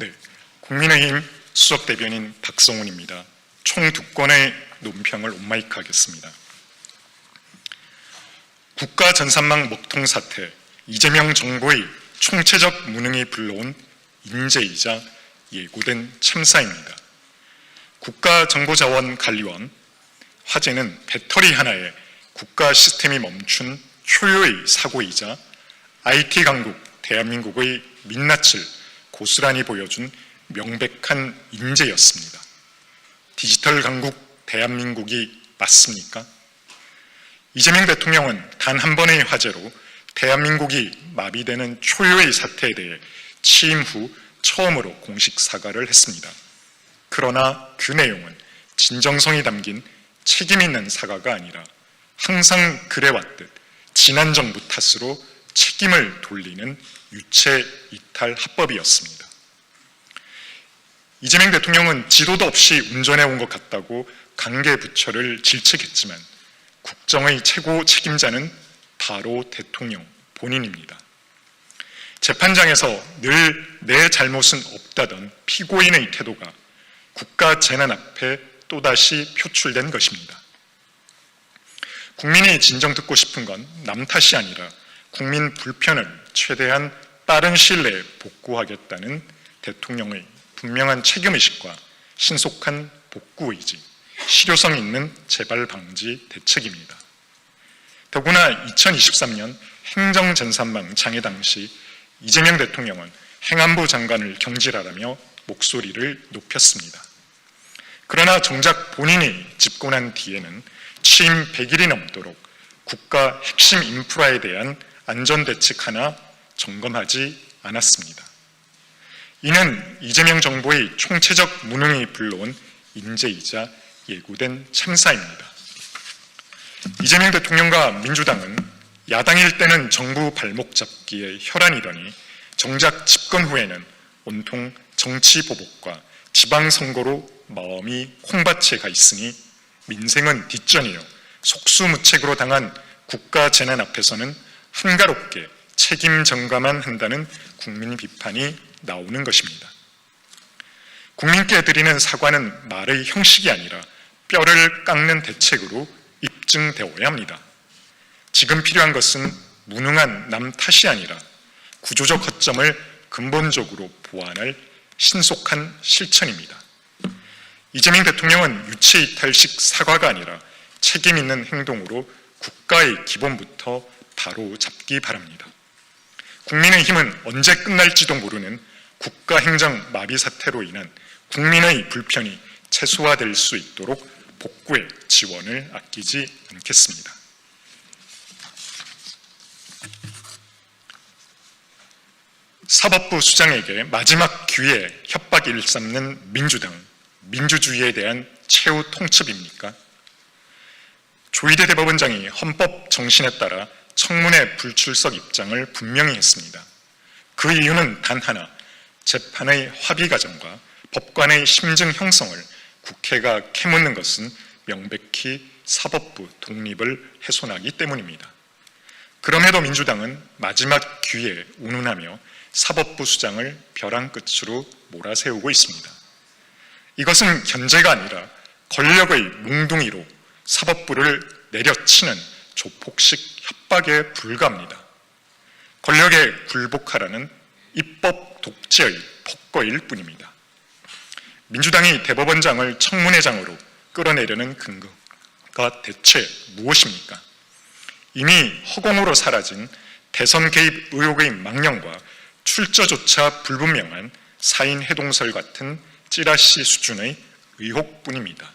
네, 국민의힘 수석 대변인 박성훈입니다. 총 두 건의 논평을 온마이크 하겠습니다. 국가 전산망 먹통 사태, 이재명 정부의 총체적 무능이 불러온 인재이자 예고된 참사입니다. 국가정보자원관리원 화재는 배터리 하나에 국가 시스템이 멈춘 초유의 사고이자 IT 강국 대한민국의 민낯을 고스란히 보여준 명백한 인재였습니다. 디지털 강국 대한민국이 맞습니까? 이재명 대통령은 단 한 번의 화재로 대한민국이 마비되는 초유의 사태에 대해 취임 후 처음으로 공식 사과를 했습니다. 그러나 그 내용은 진정성이 담긴 책임 있는 사과가 아니라 항상 그래왔듯 지난 정부 탓으로 책임을 돌리는 유체 이탈 합법이었습니다. 이재명 대통령은 지도도 없이 운전해 온 것 같다고 관계 부처를 질책했지만 국정의 최고 책임자는 바로 대통령 본인입니다. 재판장에서 늘 내 잘못은 없다던 피고인의 태도가 국가 재난 앞에 또다시 표출된 것입니다. 국민이 진정 듣고 싶은 건 남 탓이 아니라 국민 불편을 최대한 빠른 시일 내에 복구하겠다는 대통령의 분명한 책임의식과 신속한 복구 의지, 실효성 있는 재발 방지 대책입니다. 더구나 2023년 행정 전산망 장애 당시 이재명 대통령은 행안부 장관을 경질하라며 목소리를 높였습니다. 그러나 정작 본인이 집권한 뒤에는 취임 100일이 넘도록 국가 핵심 인프라에 대한 안전 대책 하나 점검하지 않았습니다. 이는 이재명 정부의 총체적 무능이 불러온 인재이자 예고된 참사입니다. 이재명 대통령과 민주당은 야당일 때는 정부 발목 잡기에 혈안이더니 정작 집권 후에는 온통 정치 보복과 지방선거로 마음이 콩밭에 가 있으니 민생은 뒷전이요 속수무책으로 당한 국가 재난 앞에서는 한가롭게 책임 전가만 한다는 국민 비판이 나오는 것입니다. 국민께 드리는 사과는 말의 형식이 아니라 뼈를 깎는 대책으로 입증되어야 합니다. 지금 필요한 것은 무능한 남 탓이 아니라 구조적 허점을 근본적으로 보완할 신속한 실천입니다. 이재명 대통령은 유체 이탈식 사과가 아니라 책임 있는 행동으로 국가의 기본부터 바로 잡기 바랍니다. 국민의힘은 언제 끝날지도 모르는 국가 행정 마비 사태로 인한 국민의 불편이 최소화될 수 있도록 복구의 지원을 아끼지 않겠습니다. 사법부 수장에게 마지막 기회에 협박 일삼는 민주당, 민주주의에 대한 최후 통첩입니까? 조희대 대법원장이 헌법 정신에 따라 청문회 불출석 입장을 분명히 했습니다. 그 이유는 단 하나, 재판의 합의 과정과 법관의 심증 형성을 국회가 캐묻는 것은 명백히 사법부 독립을 훼손하기 때문입니다. 그럼에도 민주당은 마지막 기회에 운운하며 사법부 수장을 벼랑 끝으로 몰아세우고 있습니다. 이것은 견제가 아니라 권력의 몽둥이로 사법부를 내려치는 조폭식 협박에 불과합니다. 권력에 굴복하라는 입법 독재의 폭거일 뿐입니다. 민주당이 대법원장을 청문회장으로 끌어내려는 근거가 대체 무엇입니까? 이미 허공으로 사라진 대선 개입 의혹의 망령과 출처조차 불분명한 사인 해동설 같은 찌라시 수준의 의혹뿐입니다.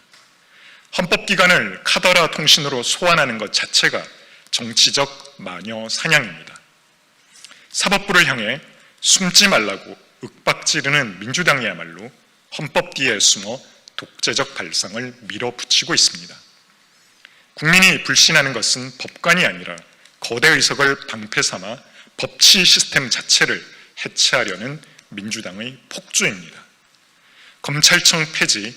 헌법기관을 카더라 통신으로 소환하는 것 자체가 정치적 마녀 사냥입니다. 사법부를 향해 숨지 말라고 윽박 지르는 민주당이야말로 헌법 뒤에 숨어 독재적 발상을 밀어붙이고 있습니다. 국민이 불신하는 것은 법관이 아니라 거대 의석을 방패 삼아 법치 시스템 자체를 해체하려는 민주당의 폭주입니다. 검찰청 폐지,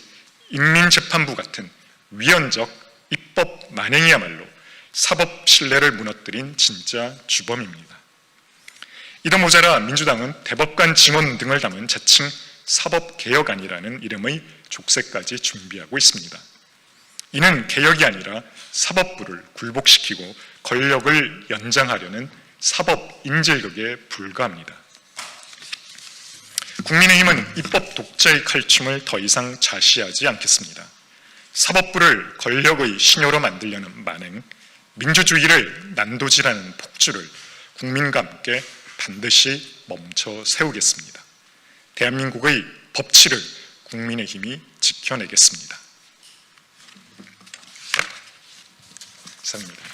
인민재판부 같은 위헌적 입법 만행이야말로 사법 신뢰를 무너뜨린 진짜 주범입니다. 이도 모자라 민주당은 대법관 증언 등을 담은 자칭 사법개혁안이라는 이름의 족쇄까지 준비하고 있습니다. 이는 개혁이 아니라 사법부를 굴복시키고 권력을 연장하려는 사법 인질극에 불과합니다. 국민의힘은 입법 독재의 칼춤을 더 이상 자시하지 않겠습니다. 사법부를 권력의 신효로 만들려는 만행, 민주주의를 난도질하는 폭주를 국민과 함께 반드시 멈춰 세우겠습니다. 대한민국의 법치를 국민의힘이 지켜내겠습니다. 이상입니다.